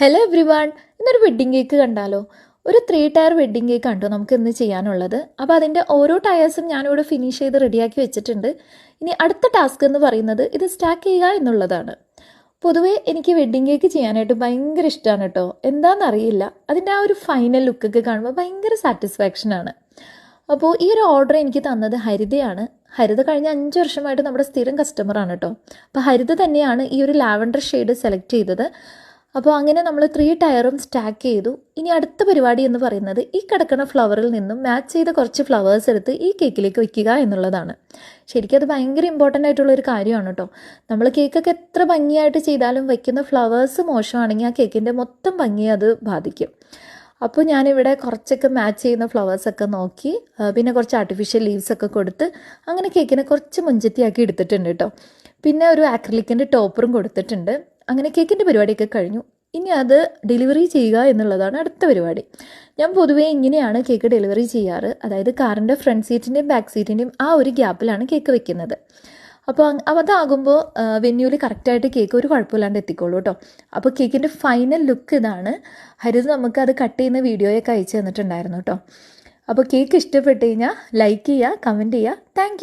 Hello everyone ഇന്നൊരു wedding cake കണ്ടാലോ? ഒരു ത്രീ ടയർ വെഡ്ഡിങ് കേക്ക് കണ്ടോ നമുക്ക് ഇന്ന് ചെയ്യാനുള്ളത്? അപ്പോൾ അതിന്റെ ഓരോ ടയേഴ്സും ഞാനിവിടെ ഫിനിഷ് ചെയ്ത് റെഡിയാക്കി വെച്ചിട്ടുണ്ട്. ഇനി അടുത്ത ടാസ്ക് എന്ന് പറയുന്നത് ഇത് സ്റ്റാക്ക് ചെയ്യുക എന്നുള്ളതാണ്. പൊതുവേ എനിക്ക് വെഡ്ഡിങ് കേക്ക് ചെയ്യാനായിട്ട് ഭയങ്കര ഇഷ്ടമാണ് കേട്ടോ. എന്താണെന്നറിയില്ല അതിന്റെ ആ ഒരു ഫൈനൽ ലുക്കൊക്കെ കാണുമ്പോൾ ഭയങ്കര സാറ്റിസ്ഫാക്ഷനാണ് അപ്പോൾ ഈ ഒരു ഓർഡർ എനിക്ക് തന്നത് ഹരിതയാണ്. ഹരിത കഴിഞ്ഞ അഞ്ച് വർഷമായിട്ട് നമ്മുടെ സ്ഥിരം കസ്റ്റമറാണ് കേട്ടോ. അപ്പോൾ ഹരിത തന്നെയാണ് ഈ ഒരു ലാവൻഡർ ഷെയ്ഡ് സെലക്ട് ചെയ്തത്. അപ്പോൾ അങ്ങനെ നമ്മൾ ത്രീ ടയറും സ്റ്റാക്ക് ചെയ്തു. ഇനി അടുത്ത പരിപാടി എന്ന് പറയുന്നത് ഈ കിടക്കുന്ന ഫ്ലവറിൽ നിന്നും മാച്ച് ചെയ്ത കുറച്ച് ഫ്ലവേഴ്സ് എടുത്ത് ഈ കേക്കിലേക്ക് വയ്ക്കുക എന്നുള്ളതാണ്. ശരിക്കും അത് ഭയങ്കര ഇമ്പോർട്ടന്റ് ആയിട്ടുള്ള ഒരു കാര്യമാണ് കേട്ടോ നമ്മൾ കേക്കൊക്കെ എത്ര ഭംഗിയായിട്ട് ചെയ്താലും വയ്ക്കുന്ന ഫ്ലവേഴ്സ് മോശമാണെങ്കിൽ ആ കേക്കിന്റെ മൊത്തം ഭംഗിയെ അത് ബാധിക്കും. അപ്പോൾ ഞാനിവിടെ കുറച്ചൊക്കെ മാച്ച് ചെയ്യുന്ന ഫ്ലവേഴ്സൊക്കെ നോക്കി പിന്നെ കുറച്ച് ആർട്ടിഫിഷ്യൽ ലീവ്സ് ഒക്കെ കൊടുത്ത് അങ്ങനെ കേക്കിനെ കുറച്ച് മുഞ്ചത്തിയാക്കി എടുത്തിട്ടുണ്ട് കേട്ടോ പിന്നെ ഒരു ആക്രിലിക്കിന്റെ ടോപ്പറും കൊടുത്തിട്ടുണ്ട്. അങ്ങനെ കേക്കിന്റെ പരിപാടിയൊക്കെ കഴിഞ്ഞു. ഇനി അത് ഡെലിവറി ചെയ്യുക എന്നുള്ളതാണ് അടുത്ത പരിപാടി. ഞാൻ പൊതുവേ ഇങ്ങനെയാണ് കേക്ക് ഡെലിവറി ചെയ്യാറ്. അതായത് കാറിന്റെ ഫ്രണ്ട് സീറ്റിന്റെയും ബാക്ക് സീറ്റിന്റെയും ആ ഒരു ഗ്യാപ്പിലാണ് കേക്ക് വെക്കുന്നത്. അപ്പോൾ അതാകുമ്പോൾ വെന്യൂൽ കറക്റ്റായിട്ട് കേക്ക് ഒരു കുഴപ്പമില്ലാണ്ട് എത്തിക്കോളൂ കേട്ടോ അപ്പോൾ കേക്കിന്റെ ഫൈനൽ ലുക്ക് ഇതാണ്. ഹരിത് നമുക്ക് അത് കട്ട് ചെയ്യുന്ന വീഡിയോയൊക്കെ അയച്ചു തന്നിട്ടുണ്ടായിരുന്നു കേട്ടോ അപ്പോൾ കേക്ക് ഇഷ്ടപ്പെട്ട് കഴിഞ്ഞാൽ ലൈക്ക് ചെയ്യുക കമന്റ് ചെയ്യുക. താങ്ക്